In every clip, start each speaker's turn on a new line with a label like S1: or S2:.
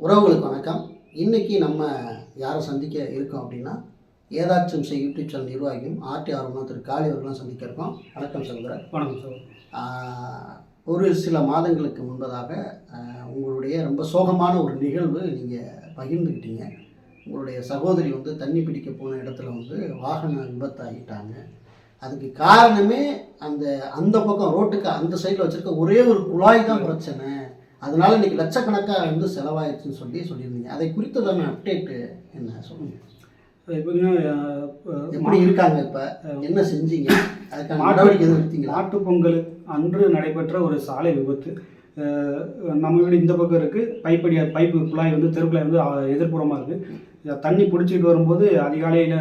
S1: உறவுகளுக்கு வணக்கம். இன்னைக்கு நம்ம யாரை சந்திக்க இருக்கோம் அப்படின்னா ஏதாச்சும் செய் யூடியூப் சேனல் நிர்வாகியும் ஆர்டி ஆர்வம் திரு காளி அவர்களும் சந்திக்க இருக்கோம். வணக்கம் சகோதரர்.
S2: வணக்கம்
S1: ஆஹ், ஒரு சில மாதங்களுக்கு முன்பதாக உங்களுடைய ரொம்ப சோகமான ஒரு நிகழ்வு நீங்கள் பகிர்ந்துக்கிட்டீங்க. உங்களுடைய சகோதரி வந்து தண்ணி பிடிக்க போன இடத்துல வந்து வாகன விபத்தாகிட்டாங்க. அதுக்கு காரணமே அந்த அந்த பக்கம் ரோட்டுக்கு அந்த சைடில் வச்சுருக்க ஒரே ஒரு குழாய் தான் பிரச்சனை. அதனால இன்னைக்கு லட்சக்கணக்காக வந்து செலவாயிடுச்சுன்னு சொல்லி சொல்லியிருந்தீங்க. அதை குறித்ததான அப்டேட்டு என்ன சொல்லுங்க?
S2: இப்போ பார்த்தீங்கன்னா அஹ்,
S1: எப்படி இருக்காங்க இப்போ? என்ன செஞ்சீங்க? அதுக்கான நடவடிக்கை எதுவும் எடுத்தீங்களா?
S2: பொங்கல் அன்று நடைபெற்ற ஒரு சாலை விபத்து. நம்ம வீடு இந்த பக்கம் இருக்குது பைப்படி பைப்பு குழாய் வந்து தெருக்குழாய் வந்து எதிர்ப்புறமாக இருக்குது தண்ணி பிடிச்சிக்கிட்டு வரும்போது அதிகாலையில்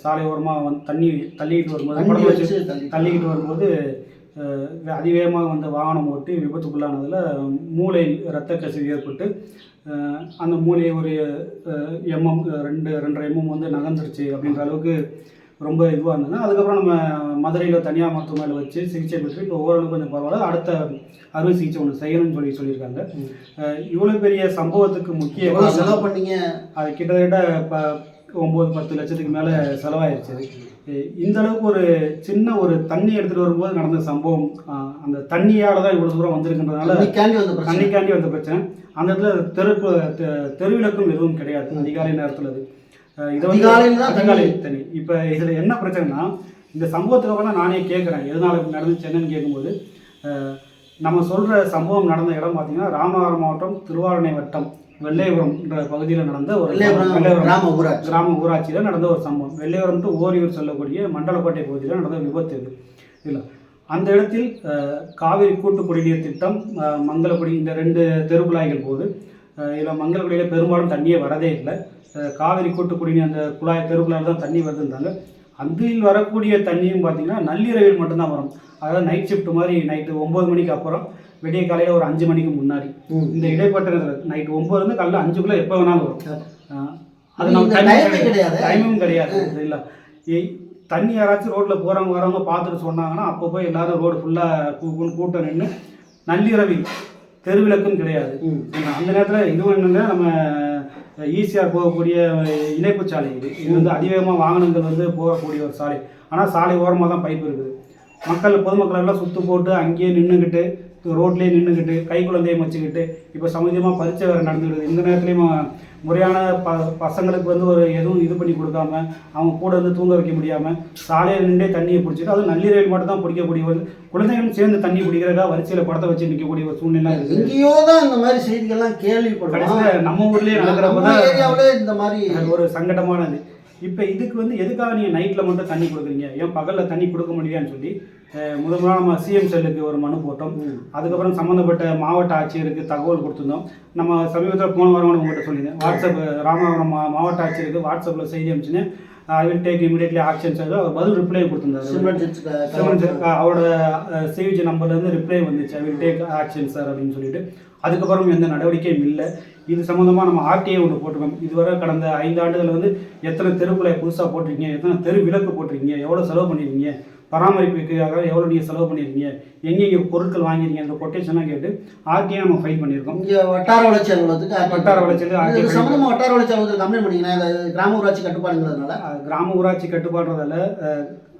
S2: சாலை ஓரமாக வந்து தண்ணி தள்ளிக்கிட்டு வரும்போது தள்ளிக்கிட்டு வரும்போது அதிவேகமாக வந்த வாகனம் ஓட்டி விபத்துக்குள்ளானதில் மூளை இரத்த கசிவு ஏற்பட்டு அந்த மூளை ஒரு எம்எம் ரெண்டு ரெண்டரை எம்எம் வந்து நகர்ந்துருச்சு அப்படின்ற அளவுக்கு ரொம்ப இதுவாக இருந்தது. அதுக்கப்புறம் நம்ம மதுரையில் தனியார் மருத்துவமனையில் வச்சு சிகிச்சை பெற்று இப்போ ஓரளவுக்கு கொஞ்சம் பரவாயில்ல. அடுத்த அறுவை சிகிச்சை ஒன்று செய்யணும்னு சொல்லி சொல்லியிருக்காங்க. இவ்வளோ பெரிய சம்பவத்துக்கு முக்கிய
S1: செலவு பண்ணீங்க?
S2: அது கிட்டத்தட்ட இப்போ ஒம்பது பத்து லட்சத்துக்கு மேலே செலவாயிருச்சு. இந்த அளவுக்கு ஒரு சின்ன ஒரு தண்ணி எடுத்துகிட்டு வரும்போது நடந்த சம்பவம் அந்த தண்ணியால் தான் இவ்வளோ தூரம் வந்திருக்கின்றனால
S1: தண்ணிக்காண்டி வந்த பிரச்சனை.
S2: தண்ணிக்காண்டி வந்த பிரச்சனை. அந்த இடத்துல தெருக்கு தெ- தெருவிளக்கும் எதுவும் கிடையாது. அதிகாலை நேரத்தில் அது. இதை வந்து அதிகாலை
S1: தண்ணி.
S2: இப்போ இதில் என்ன பிரச்சனைனா இந்த சம்பவத்துக்கு அப்புறம் தான் நானே கேட்குறேன் எதனால நடந்துச்சு என்னன்னு கேட்கும்போது நம்ம சொல்கிற சம்பவம் நடந்த இடம் பார்த்தீங்கன்னா ராமநாதபுரம் மாவட்டம் திருவாரணை வட்டம். வெள்ளையபுரம்ன்ற பகுதியில் நடந்த ஒரு
S1: கிராம ஊராட்சி.
S2: கிராம ஊராட்சியில் நடந்த ஒரு சம்பவம். வெள்ளையபுரம் டு ஓரியூர் செல்லக்கூடிய மண்டலக்கோட்டை பகுதியில் நடந்த விபத்து இது. இல்லை. அந்த இடத்தில் காவிரி கூட்டு குடிநீர் திட்டம் மங்களக்குடி இந்த ரெண்டு தெருக்குழாய்கள் போகுது இதில் மங்களக்குடியில் பெரும்பாலும் தண்ணியே வரதே இல்லை. காவிரி கூட்டு குடிநீர் அந்த குழாய் தெருக்குழாயில் தான் தண்ணி வருதுன்றாங்க. அதில் வரக்கூடிய தண்ணியும் பார்த்தீங்கன்னா நள்ளிரவில் மட்டும்தான் வரும். அதாவது நைட் ஷிஃப்ட் மாதிரி நைட்டு ஒம்பது மணிக்கு அப்புறம் விடிய காலையில் ஒரு அஞ்சு மணிக்கு முன்னாடி. இந்த இடைப்பட்ட நைட்டு ஒம்பதுலேருந்து காலையில் அஞ்சுக்குள்ளே எப்போ வேணாலும் வரும். அது நம்ம
S1: கிடையாது.
S2: டைமும் கிடையாது. இல்லை தண்ணி யாராச்சும் ரோட்டில் போகிறவங்க வரவங்க பார்த்துட்டு சொன்னாங்கன்னா அப்போ போய் எல்லாரும் ரோடு ஃபுல்லாக கூட்டம் நின்று நள்ளிரவில் தெருவிளக்கும் கிடையாது. அந்த நேரத்தில் இதுவும் என்னன்னா நம்ம ஈஸியாக போகக்கூடிய இணைப்பு சாலை இது. இது வந்து அதிவேகமாக வாகனங்கள் வந்து போகக்கூடிய ஒரு சாலை. ஆனால் சாலை ஓரமாக தான் பைப் இருக்குது. மக்கள் பொதுமக்கள் எல்லாம் சுற்று போட்டு அங்கேயே நின்றுக்கிட்டு ரோட்லேயே நின்றுக்கிட்டு கை குழந்தையை வச்சுக்கிட்டு இப்போ சமூகமாக பரீட்சை வேறு நடந்துடுது இந்த நேரத்துலையும் முறையான ப பசங்களுக்கு வந்து ஒரு எதுவும் இது பண்ணி கொடுக்காம அவங்க கூட வந்து தூங்க வைக்க முடியாமல் சாலையில் நின்றே தண்ணியை பிடிச்சிட்டு அதுவும் நள்ளிரவில் மட்டும் தான் பிடிக்கக்கூடிய ஒரு குழந்தைகளும் சேர்ந்து தண்ணி பிடிக்கிறதா வரிசையில் படத்தை வச்சு நிற்கக்கூடிய ஒரு சூழ்நிலை இருக்குது
S1: எங்கேயோ தான் இந்த மாதிரி செய்திகள்லாம் கேள்விப்படுறோம்
S2: நம்ம ஊர்லேயே நடக்கிறப்ப தான்
S1: இந்த மாதிரி
S2: ஒரு சங்கடமானது. இப்போ இதுக்கு வந்து எதுக்காக நீங்கள் நைட்டில் மட்டும் தண்ணி கொடுக்குறீங்க? ஏன் பகலில் தண்ணி கொடுக்க முடியான்னு சொல்லி முதல் முதல்ல நம்ம சிஎம் செல்லுக்கு ஒரு மனு போட்டோம். அதுக்கப்புறம் சம்மந்தப்பட்ட மாவட்ட ஆட்சியருக்கு தகவல் கொடுத்துருந்தோம். நம்ம சமீபத்தில் போன வாரம் கூட உங்கள்கிட்ட சொல்லியிருந்தேன். வாட்ஸ்அப் ராமநாதபுரம் மாவட்ட ஆட்சியருக்கு வாட்ஸ்அப்பில் செய்தி அனுப்பிச்சுன்னு I will take immediately action சொல்லி அவர் பதில் ரிப்ளை கொடுத்துருந்தாரு அவரோட சிவிஜி நம்பர்லேருந்து ரிப்ளை வந்துச்சு. I will take action sir அப்படின்னு சொல்லிட்டு. அதுக்கப்புறம் எந்த நடவடிக்கையும் இல்லை. இது சம்மந்தமாக நம்ம ஆர்டிஐ ஒன்று போட்டிருக்கோம். இதுவரை கடந்த ஐந்து ஆண்டுகள் வந்து எத்தனை தெருக்குழாய் புதுசாக போட்டிருக்கீங்க? எத்தனை தெரு விளக்கு போட்டிருக்கீங்க? எவ்வளோ செலவு பண்ணியிருக்கீங்க பராமரிப்புக்காக எவ்வளோ நீங்கள் செலவு பண்ணியிருக்கீங்க எங்கெங்கே பொருட்கள் வாங்கியிருக்கீங்க? அந்த கொட்டேஷன்லாம் கேட்டு ஆர்டிஐ நம்ம ஃபைல் பண்ணியிருக்கோம்.
S1: இங்க வட்டார வளர்ச்சி அலுவலகத்துக்கு
S2: வட்டார வளர்ச்சி
S1: இது சம்பந்தமா வட்டார வளர்ச்சி அலுவலகத்துக்கு கம்ப்ளைண்ட் பண்ணீங்கன்னா கிராம ஊராட்சி கட்டுப்பாடுங்கிறதுனால?
S2: கிராம ஊராட்சி கட்டுப்பாடுறதால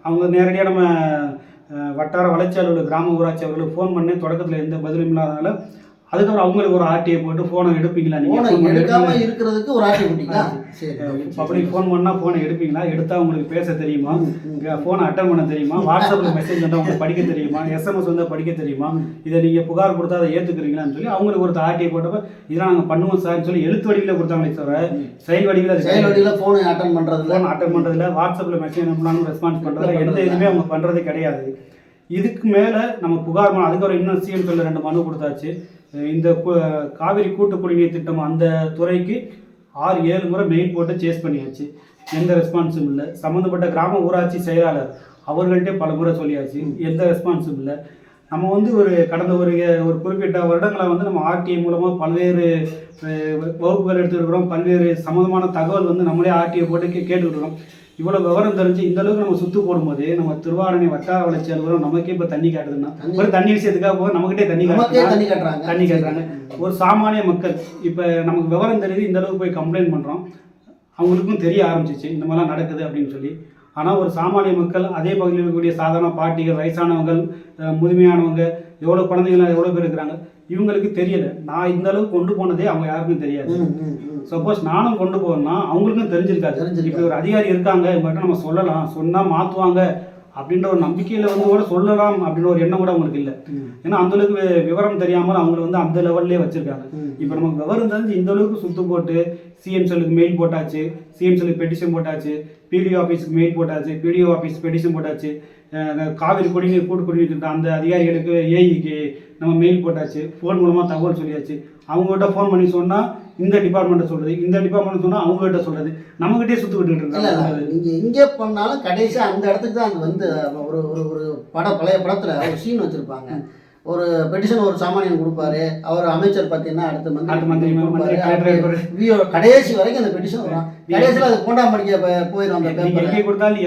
S2: அவங்க நேரடியாக நம்ம வட்டார வளர்ச்சி அலுவலர் கிராம ஊராட்சி அவர்களுக்கு ஃபோன் பண்ணி தொடக்கத்தில் எந்த பதிலும் இல்லாதனால அதுக்கப்புறம் அவங்களுக்கு ஒரு ஆர்டிஐ போட்டு ஃபோனை எடுப்பீங்களா? நீங்கள்
S1: எடுக்காம இருக்கிறதுக்கு ஒரு ஆட்டை குட்டிங்களா சரி
S2: பப்ளிக் ஃபோன் பண்ணால் ஃபோனை எடுப்பீங்களா? எடுத்தால் உங்களுக்கு பேச தெரியுமா? ஃபோனை அட்டன் பண்ண தெரியுமா? வாட்ஸ்அப்பில் மெசேஜ் வந்தால் உங்களுக்கு படிக்க தெரியுமா? எஸ்எம்எஸ் வந்தால் படிக்க தெரியுமா? இதை நீங்கள் புகார் கொடுத்தா அதை ஏற்றுக்கிறீங்களான்னு சொல்லி அவங்களுக்கு ஒரு ஆர்டிஐ போட்டப்ப இதெல்லாம் நாங்கள் பண்ணுவோம் சார்னு சொல்லி எழுத்து வடிவில் கொடுத்தாங்களே தவிர செயல் வடிவில்
S1: செயல் வழியில போன் அட்டன் பண்றதுல
S2: ஃபோன் அட்டன் பண்ணுறதுல வாட்ஸ்அப்பில் மெசேஜ் அனுப்பினாலும் ரெஸ்பான்ஸ் பண்ணுறதுல எந்த இதுவுமே அவங்க பண்ணுறது கிடையாது. இதுக்கு மேலே நம்ம புகார் அதுக்கப்புறம் இன்னும் சிஎம் சொல்ல ரெண்டு மனு கொடுத்தாச்சு. இந்த காவிரி கூட்டு குடிநீர் திட்டம் அந்த துறைக்கு ஆறு ஏழு முறை மெயின் போட்டு சேஸ் பண்ணியாச்சு. எந்த ரெஸ்பான்ஸும் இல்லை. சம்மந்தப்பட்ட கிராம ஊராட்சி செயலாளர் அவர்கள்ட்டே பல முறை சொல்லியாச்சு. எந்த ரெஸ்பான்ஸும் இல்லை. நம்ம வந்து ஒரு கடந்த ஒரு ஒரு குறிப்பிட்ட வருடங்களை வந்து நம்ம ஆர்டிஐ மூலமாக பல்வேறு வகுப்புகள் எடுத்துருக்கிறோம் பல்வேறு சம்மந்தமான தகவல் வந்து நம்மளே ஆர்டிஐ போட்டு கே- கேட்டுக்கிட்டு இவ்வளோ விவரம் தெரிஞ்சு இந்த அளவுக்கு நம்ம சுத்து போடும்போது நம்ம திருவாரணை வட்டார வளர்ச்சி அலுவலகம் நமக்கே இப்போ தண்ணி காட்டுதுன்னா
S1: தண்ணி-
S2: ஒரு தண்ணி விஷயத்துக்காக போக நம்மகிட்டே தண்ணி
S1: நமக்கே
S2: காட்டுதுன்னா
S1: தண்ணி கட்டுறாங்க.
S2: தண்ணி கேட்குறாங்க ஒரு சாமானிய மக்கள் இப்போ நமக்கு விவரம் தெரியுது இந்த அளவுக்கு போய் கம்ப்ளைண்ட் பண்ணுறோம் அவங்களுக்கும் தெரிய ஆரம்பிச்சிச்சு இந்த மாதிரிலாம் நடக்குது அப்படின்னு சொல்லி. ஆனால் ஒரு சாமானிய மக்கள் அதே பகுதியில் இருக்கக்கூடிய சாதாரண பாட்டிகள் வயசானவங்கள் முதுமையானவங்க எவ்வளோ குழந்தைகள் எவ்வளோ பேர் இருக்கிறாங்க. இவங்களுக்கு தெரியல. நான் இந்த அளவுக்கு கொண்டு போனதே அவங்க யாருக்கும் தெரியாது. சப்போஸ் நானும் கொண்டு போவேன்னா அவங்களுக்கும் தெரிஞ்சிருக்காது. இப்படி ஒரு அதிகாரி இருக்காங்க இவங்ககிட்ட நம்ம சொல்லலாம். சொன்னால் மாற்றுவாங்க அப்படின்ற ஒரு நம்பிக்கையில் வந்து கூட சொல்லலாம் அப்படின்ற ஒரு எண்ணம் கூட அவங்களுக்கு இல்லை. ஏன்னா அந்த அளவுக்கு விவரம் தெரியாமல் அவங்கள வந்து அந்த லெவல்லே வச்சிருக்காங்க. இப்போ நமக்கு விவரம் தெரிஞ்சு இந்த அளவுக்கு சுத்து போட்டு சிஎம் செல்லுக்கு மெயில் போட்டாச்சு சிஎம் செல்லுக்கு பெட்டிஷன் போட்டாச்சு பிடிஓ ஆஃபீஸுக்கு மெயில் போட்டாச்சு பிடிஓ ஆஃபீஸ் பெட்டிஷன் போட்டாச்சு காவிரி குடிநீர் கூட்டு குடிநீர் திட்டம் அந்த அதிகாரிகளுக்கு ஏஇக்கு நம்ம மெயில் போட்டாச்சு ஃபோன் மூலமாக தகவல் சொல்லியாச்சு. அவங்ககிட்ட ஃபோன் பண்ணி சொன்னால் இந்த டிபார்ட்மெண்ட்டை சொல்கிறது இந்த டிபார்ட்மெண்ட் சொன்னால் அவங்ககிட்ட சொல்கிறது நம்மகிட்டே சுற்று விட்டுக்கிட்டு
S1: இல்ல இல்ல
S2: இருக்காங்க
S1: நீங்க எங்கே பண்ணாலும் கடைசியா அந்த இடத்துக்கு தான் அது வந்து ஒரு ஒரு ஒரு பட பழைய படத்துல ஒரு சீன் வச்சிருப்பாங்க. ஒரு பெட்டிஷன் ஒரு சாமானியன் கொடுப்பாரு அவர் அமைச்சர் பார்த்தீங்கன்னா அடுத்த
S2: அடுத்த மந்திரி.
S1: விஓ கடைசி வரைக்கும் அந்த பெட்டிஷன் வரும். கடைசியில் அது போண்டா படிக்க போ- போயிடும் அந்த பேப்பர்
S2: கொடுத்தாலும்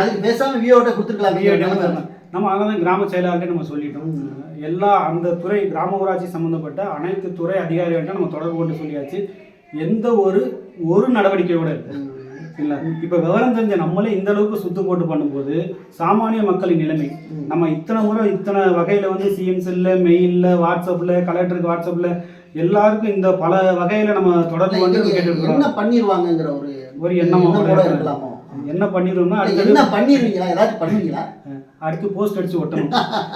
S1: அதுக்கு பேசாம விஓட்ட கொடுத்துருக்கலாம்.
S2: நம்ம நம்ம அதனால கிராம செயலாளர்கிட்ட நம்ம சொல்லிட்டோம். எல்லா அந்த துறை கிராம ஊராட்சி சம்பந்தப்பட்ட அனைத்து துறை அதிகாரிகள்ட்ட நம்ம தொடர்பு கொண்டு சொல்லியாச்சு. எந்த ஒரு ஒரு நடவடிக்கை கூட இருக்கு இல்ல? இப்ப விவரம் தெரிஞ்ச நம்மளே இந்த அளவுக்கு சுத்து போட்டு பண்ணும்போது சாமானிய மக்களின் நிலைமை. நம்ம இத்தனை முறை இத்தனை வகையில வந்து சிஎம் செல்ல மெயில்ல வாட்ஸ்அப்ல கலெக்டருக்கு வாட்ஸ்அப்ல எல்லாருக்கும் இந்த பல வகையில நம்ம தொடர்பு வந்து கேட்டு
S1: என்ன பண்ணிடுவாங்கங்கிற ஒரு
S2: ஒரு எண்ணமா கூட இருக்கலாம். என்ன பண்ணிடுவோம்னா
S1: என்ன பண்ணிடுவீங்களா ஏதாச்சும் பண்ணுவீங்களா?
S2: அடுத்து போஸ்ட் அடிச்சு ஒட்டணும்.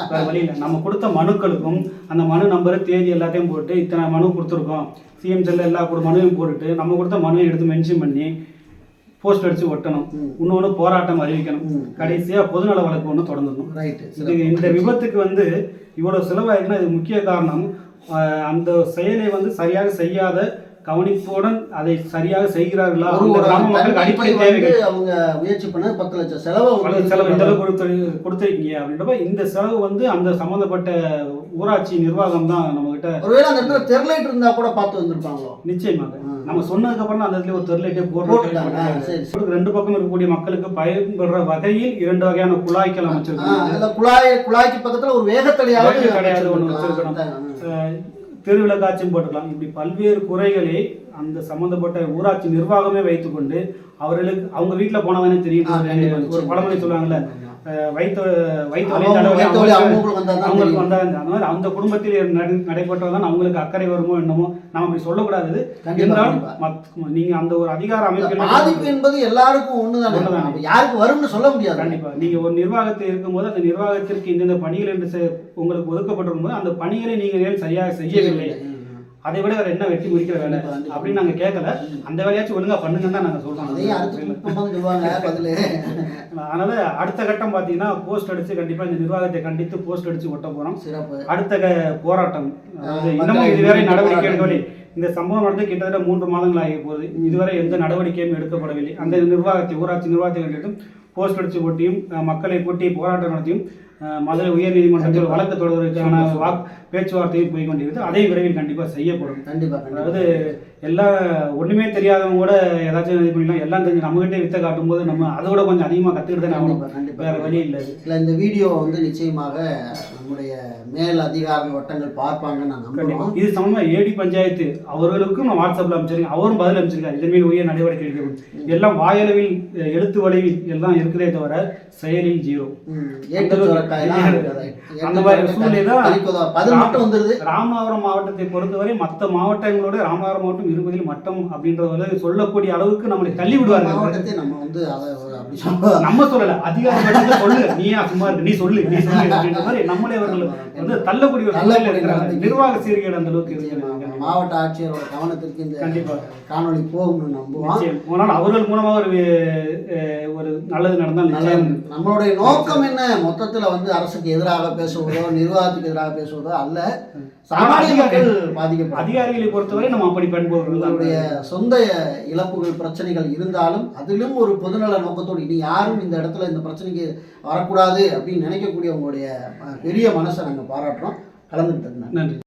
S2: வேற வழி இல்லை. நம்ம கொடுத்த மனுக்களுக்கும் அந்த மனு நம்பர் தேதி எல்லாத்தையும் போட்டு இத்தனை மனு கொடுத்துருக்கோம். சிஎம் செல்ல எல்லா கூட மனுவையும் போட்டுட்டு நம்ம கொடுத்த மனுவை எடுத்து மென்ஷன் பண்ணி போஸ்ட் அடிச்சு ஒட்டணும். இன்னொன்று போராட்டம் அறிவிக்கணும். கடைசியாக பொதுநல வழக்கு ஒன்று
S1: ரைட்டு
S2: இது இந்த விபத்துக்கு வந்து இவ்வளோ செலவாயிருக்குன்னா இது முக்கிய காரணம். அந்த செயலை வந்து சரியாக செய்யாத கவனிப்புடன் அதை சரியாக செய்கிறார்களா அடிப்படை தேவைகள்
S1: அவங்க முயற்சி பண்ண பத்து லட்சம் செலவை
S2: செலவு இந்த அளவுக்கு கொடுத்து கொடுத்துருக்கீங்க அப்படின்றப்ப இந்த செலவு வந்து அந்த சம்மந்தப்பட்ட ஊராட்சி நிர்வாகம் தான் நம்ம கிட்ட
S1: ஒருவேளை அந்த இடத்துல தெருலைட் இருந்தா கூட பார்த்து வந்திருப்பாங்களோ
S2: நிச்சயமாக. நம்ம சொன்னதுக்கு அப்புறம் அந்த இடத்துல ஒரு தெருலைட்டே போடுறோம்
S1: சரி.
S2: ரெண்டு பக்கம் இருக்கக்கூடிய மக்களுக்கு பயன்படுற வகையில் இரண்டு வகையான குழாய்கள்
S1: அதுல குழாய் குழாய்க்கு பக்கத்துல ஒரு வேகத்தடையாவது அமைச்சிருக்கலாம்.
S2: ஒண்ணு வச்சிருக்கணும். தெருவிளக்காச்சும் போட்டுக்கலாம் இப்படி பல்வேறு குறைகளை அந்த சம்பந்தப்பட்ட ஊராட்சி நிர்வாகமே வைத்துக்கொண்டு அவர்களுக்கு அவங்க வீட்டுல போனதானே தெரியும் ஒரு. பழமொழி சொல்லுவாங்கல்ல அவங்களுக்கு-
S1: அவங்களுக்கு வந்தா தான்
S2: அவங்களுக்கு
S1: தெரியும்.
S2: வந்தா அந்த மாதிரி அந்த குடும்பத்தில் நட- நடைபெற்றதான் அவங்களுக்கு அக்கறை வருமோ என்னமோ நம்ம அப்படி சொல்லக்கூடாது.
S1: கண்டிப்பா,
S2: என்றால்
S1: கண்டிப்பா.
S2: மத்- நீங்க அந்த ஒரு அதிகார
S1: இந்த
S2: அமைப்பில்
S1: பாதிப்பு என்பது எல்லாருக்கும் ஒண்ணுதானே? யாருக்கு வரும்னு சொல்ல முடியாது.
S2: கண்டிப்பா. நீங்க ஒரு நிர்வாகத்தில் இருக்கும்போது அந்த நிர்வாகத்திற்கு இந்தந்த பணிகள் என்று உங்களுக்கு ஒதுக்கப்பட்டிருக்கும் போது அந்த பணிகளை நீங்கள் சரியாக செய்யவில்லை. அதை விட வேற என்ன வெட்டி முடிக்கிற வேலை. அப்படின்னு நாங்க கேட்கல அந்த வேலையாச்சும் ஒழுங்கா பண்ணுங்கன்னு தான் நாங்க சொல்றோம். அதனால அடுத்த கட்டம் பாத்தீங்கன்னா போஸ்ட் அடிச்சு கண்டிப்பா இந்த நிர்வாகத்தை கண்டித்து போஸ்ட் அடிச்சு ஒட்ட போறோம். அடுத்த போராட்டம். இன்னமும் இதுவரை நடவடிக்கை. எடுக்கவில்லை இந்த சம்பவம் நடந்து கிட்டத்தட்ட மூன்று மாதங்கள் ஆகி போகுது. இதுவரை எந்த நடவடிக்கையும் எடுக்கப்படவில்லை. அந்த நிர்வாகத்தை ஊராட்சி நிர்வாகத்தை கண்டித்தும் போஸ்ட் அடிச்சு போட்டியும் மக்களை கூட்டி போராட்டம் நடத்தியும் மதுரை உயர் நீதிமன்றத்தில் வழக்கு தொடர்வதற்கான வாக் பேச்சுவார்த்தையும் போய் கொண்டிருக்கிறது அதை விரைவில் கண்டிப்பா செய்யப்படும்.
S1: கண்டிப்பா கண்டிப்பா.
S2: அதாவது எல்லாம் ஒண்ணுமே தெரியாதவங்க கூட ஏதாச்சும் இது பண்ணிக்கலாம் எல்லாம் தெரிஞ்சு நம்மகிட்டே வித்த காட்டும் போது நம்ம அதோட கொஞ்சம் அதிகமா கத்துக்கிட்டு தான் ஆகணும்.
S1: கண்டிப்பா கண்டிப்பா
S2: வேற வழி இல்லை.
S1: இல்ல இந்த வீடியோ வந்து நிச்சயமாக நம்முடைய மேல் அதிகார வட்டங்கள் பார்ப்பாங்கன்னு நான் நம்புறோம்.
S2: இது சம்பந்தமா ஏடி பஞ்சாயத்து அவர்களுக்கும் நான் வாட்ஸ்அப்ல அமைச்சிருக்கேன். அவரும் பதில் அமைச்சிருக்காரு. இதன் மேல் உயர் நடவடிக்கை எடுக்கப்படும் எல்லாம் வாயளவில் எழுத்து வடிவில் எல்லாம் இருக்குதே தவிர செயலில் ஜீரோ. அந்த மாதிரி சூழ்நிலை தான் ராமநாதபுரம் மாவட்டத்தை பொறுத்தவரை மற்ற மாவட்டங்களோட ராமநாதபுரம் மாவட்டம் இருபதில் மட்டம் அப்படின்றத சொல்லக்கூடிய அளவுக்கு நம்மளை தள்ளி
S1: மாவட்டத்தை நம்ம வந்து
S2: நம்ம சொல்லல. அதிகாரிகள் சொல்லு. நீ ஏன் சும்மா இருக்கு நீ சொல்லு. நீ சொல்லு அப்படின்ற மாதிரி நம்மளே அவர்கள் வந்து தள்ளக்கூடிய இருக்கிறாங்க. நிர்வாக சீர்கேடு அந்த அளவுக்கு
S1: மாவட்ட ஆட்சியரோட கவனத்திற்கு இந்த
S2: கண்டிப்பா.
S1: காணொளி போகும்னு நம்புவோம்.
S2: அவர்கள் மூலமா ஒரு ஒரு நல்லது நடந்தால்
S1: நல்லது. நம்மளுடைய நோக்கம் என்ன? மொத்தத்துல வந்து அரசுக்கு எதிராக பேசுவதோ நிர்வாகத்துக்கு எதிராக பேசுவதோ அல்ல சாமானிய மக்கள் பாதிக்கப்படும்.
S2: அதிகாரிகளை பொறுத்தவரை நம்ம அப்படி பண்பவர்கள் தான்.
S1: உங்களுடைய சொந்த இழப்புகள் பிரச்சனைகள் இருந்தாலும் அதிலும் ஒரு பொதுநல நோக்கத்தோடு இனி யாரும் இந்த இடத்துல இந்த பிரச்சனைக்கு வரக்கூடாது அப்படின்னு நினைக்கக்கூடிய உங்களுடைய பெரிய மனசை நாங்கள் பாராட்டுறோம். கலந்துக்கிட்டது
S2: நன்றி.